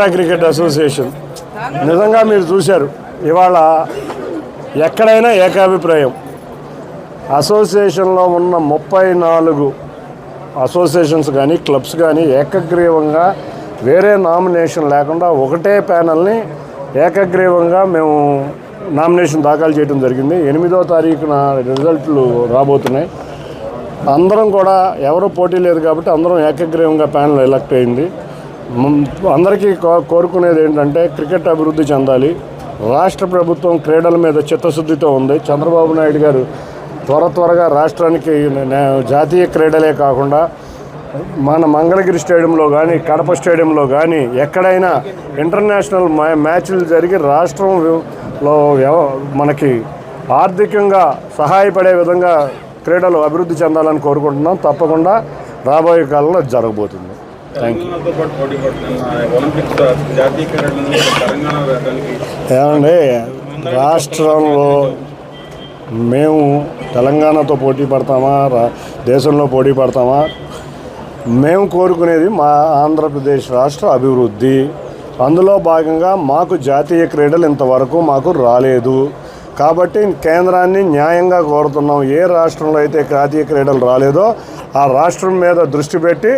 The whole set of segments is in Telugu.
Cricket association. నిజంగా మీరు చూశారు ఇవాళ ఎక్కడైనా ఏకాభిప్రాయం. అసోసియేషన్లో ఉన్న ముప్పై నాలుగు అసోసియేషన్స్ కానీ క్లబ్స్ కానీ ఏకగ్రీవంగా వేరే నామినేషన్ లేకుండా ఒకటే ప్యానల్ని ఏకగ్రీవంగా మేము నామినేషన్ దాఖలు చేయడం జరిగింది. ఎనిమిదో తారీఖున రిజల్ట్లు రాబోతున్నాయి. అందరం కూడా ఎవరు పోటీ లేదు కాబట్టి అందరం ఏకగ్రీవంగా ప్యానల్ ఎలక్ట్ అయింది. అందరికీ కో- కోరుకునేది ఏంటంటే క్రికెట్ అభివృద్ధి చెందాలి. రాష్ట్ర ప్రభుత్వం క్రీడల మీద చిత్తశుద్ధితో ఉంది. చంద్రబాబు నాయుడు గారు త్వర త్వరగా రాష్ట్రానికి జాతీయ క్రీడలే కాకుండా మన మంగళగిరి స్టేడియంలో కానీ కడప స్టేడియంలో కానీ ఎక్కడైనా ఇంటర్నేషనల్ మ్యా- మ్యాచ్లు జరిగి రాష్ట్రంలో మనకి ఆర్థికంగా సహాయపడే విధంగా క్రీడలు అభివృద్ధి చెందాలని కోరుకుంటున్నాం. తప్పకుండా రాబోయే కాలంలో జరగబోతుంది. ఏమండి రాష్ట్రంలో మేము తెలంగాణతో పోటీ పడతామా? దేశంలో పోటీ పడతామా? మేము కోరుకునేది మా ఆంధ్రప్రదేశ్ రాష్ట్ర అభివృద్ధి. అందులో భాగంగా మాకు జాతీయ క్రీడలు ఇంతవరకు మాకు రాలేదు. కాబట్టి కేంద్రాన్ని న్యాయంగా కోరుతున్నాం. ఏ రాష్ట్రంలో అయితే జాతీయ క్రీడలు రాలేదో ఆ రాష్ట్రం మీద దృష్టి పెట్టి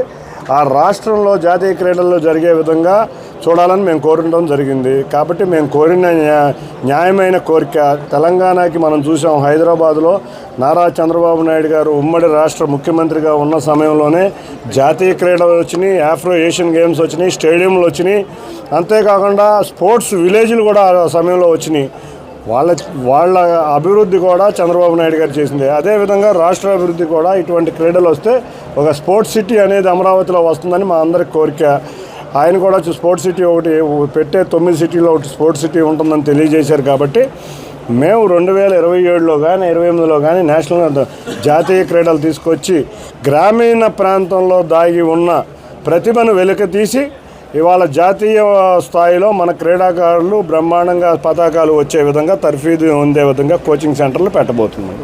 ఆ రాష్ట్రంలో జాతీయ క్రీడల్లో జరిగే విధంగా చూడాలని మేము కోరడం జరిగింది. కాబట్టి మేము కోరిన న్యాయమైన కోరిక తెలంగాణకి మనం చూసాం హైదరాబాద్లో నారా చంద్రబాబు నాయుడు గారు ఉమ్మడి రాష్ట్ర ముఖ్యమంత్రిగా ఉన్న సమయంలోనే జాతీయ క్రీడలు వచ్చినాయి ఆఫ్రో ఏషియన్ గేమ్స్ వచ్చినాయి స్టేడియంలు వచ్చినాయి. అంతేకాకుండా స్పోర్ట్స్ విలేజ్లు కూడా ఆ సమయంలో వచ్చినాయి. వాళ్ళ వాళ్ళ అభివృద్ధి కూడా చంద్రబాబు నాయుడు గారు చేసింది. అదేవిధంగా రాష్ట్ర అభివృద్ధి కూడా ఇటువంటి క్రీడలు వస్తే ఒక స్పోర్ట్స్ సిటీ అనేది అమరావతిలో వస్తుందని మా అందరి కోరిక. ఆయన కూడా స్పోర్ట్స్ సిటీ ఒకటి పెట్టే తొమ్మిది సిటీలో ఒకటి స్పోర్ట్స్ సిటీ ఉంటుందని తెలియజేశారు కాబట్టి మేము రెండు వేల ఇరవై ఏడులో కానీ ఇరవై ఎనిమిదిలో కానీ నేషనల్ జాతీయ క్రీడలు తీసుకొచ్చి గ్రామీణ ప్రాంతంలో దాగి ఉన్న ప్రతిభను వెలికితీసి ఇవాళ జాతీయ స్థాయిలో మన క్రీడాకారులు బ్రహ్మాండంగా పతాకాలు వచ్చే విధంగా తర్ఫీదు ఉండే విధంగా కోచింగ్ సెంటర్లు పెట్టబోతున్నాం